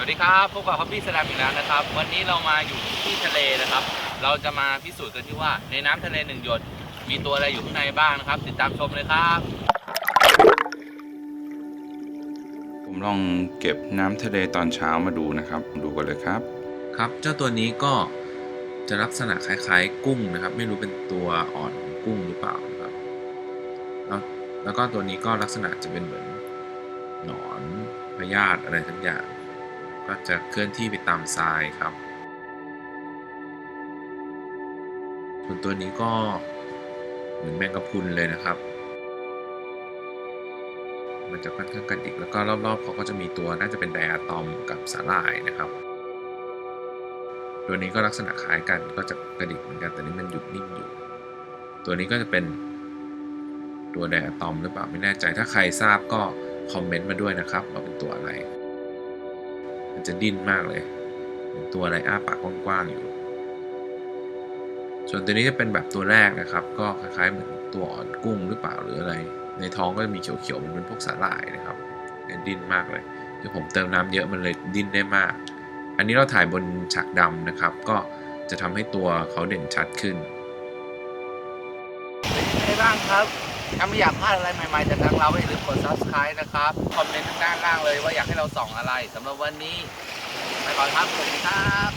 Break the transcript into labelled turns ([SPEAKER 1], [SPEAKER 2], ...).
[SPEAKER 1] วัสดีครับพบกับฮอบบี้สแลมอีกแล้วนะครับ วันนี้เรามาอยู่ที่ทะเลนะครับ เราจะมาพิสูจน์กันที่ว่าในน้ำทะเลหนึ่งหยด มีตัวอะไรอยู่ข้างในบ้างนะครับ ติดตามชมเลยครับ
[SPEAKER 2] ผมลองเก็บน้ำทะเลตอนเช้ามาดูนะครับ ดูกันเลยครับ
[SPEAKER 3] ครับเจ้าตัวนี้ก็จะลักษณะคล้ายๆ กุ้งนะครับ ไม่รู้เป็นตัวอ่อนของกุ้งหรือเปล่านะครับ แล้วแล้วก็ตัวนี้ก็ลักษณะจะเป็นเหมือนหนอนพยาธิอะไรทั้งอย่าง ก็จะเคลื่อนที่ไปตามทรายครับส่วนตัวนี้ก็เหมือนแมงกะพรุนเลยนะครับ มันจะค่อนข้างกระดิกแล้วก็รอบๆเขาก็จะมีตัวน่าจะเป็นไดอะตอมกับสาหร่ายนะครับ ตัวนี้ก็ลักษณะคล้ายกันก็จะกระดิกเหมือนกันแต่นี้มันหยุดนิ่งอยู่ ตัวนี้ก็จะเป็นตัวไดอะตอมหรือเปล่าไม่แน่ใจถ้าใครทราบก็คอมเมนต์มาด้วยนะครับว่าเป็นตัวอะไร มันจะดิ้นมากเลยเตัวอะไรอ้าปากกว้างๆอยู่ ส่วนตัวนี้จะเป็นแบบตัวแรกนะครับ ก็คล้ายๆเหมือนตัวอ่อนกุ้งหรือเปล่าหรืออะไร ในท้องก็จะมีเขียวๆเหมันเป็นพวกสาหร่ายนะครับเนี่ยดิ้นมากเลยคือผมเติมน้ำเยอะมันเลยดิ้นได้มาก อันนี้เราถ่ายบนฉากดำนะครับ ก็จะทำให้ตัวเขาเด่นชัดขึ้น
[SPEAKER 1] เป็นไงบ้างครับ ถ้าไม่อยากพลาดอะไรใหม่ๆจากทางเราอย่าลืมกด subscribe นะครับ คอมเมนต์ทางด้านล่างเลยว่าอยากให้เราส่องอะไรสำหรับวันนี้ไปก่อนครับสวัสดีครับ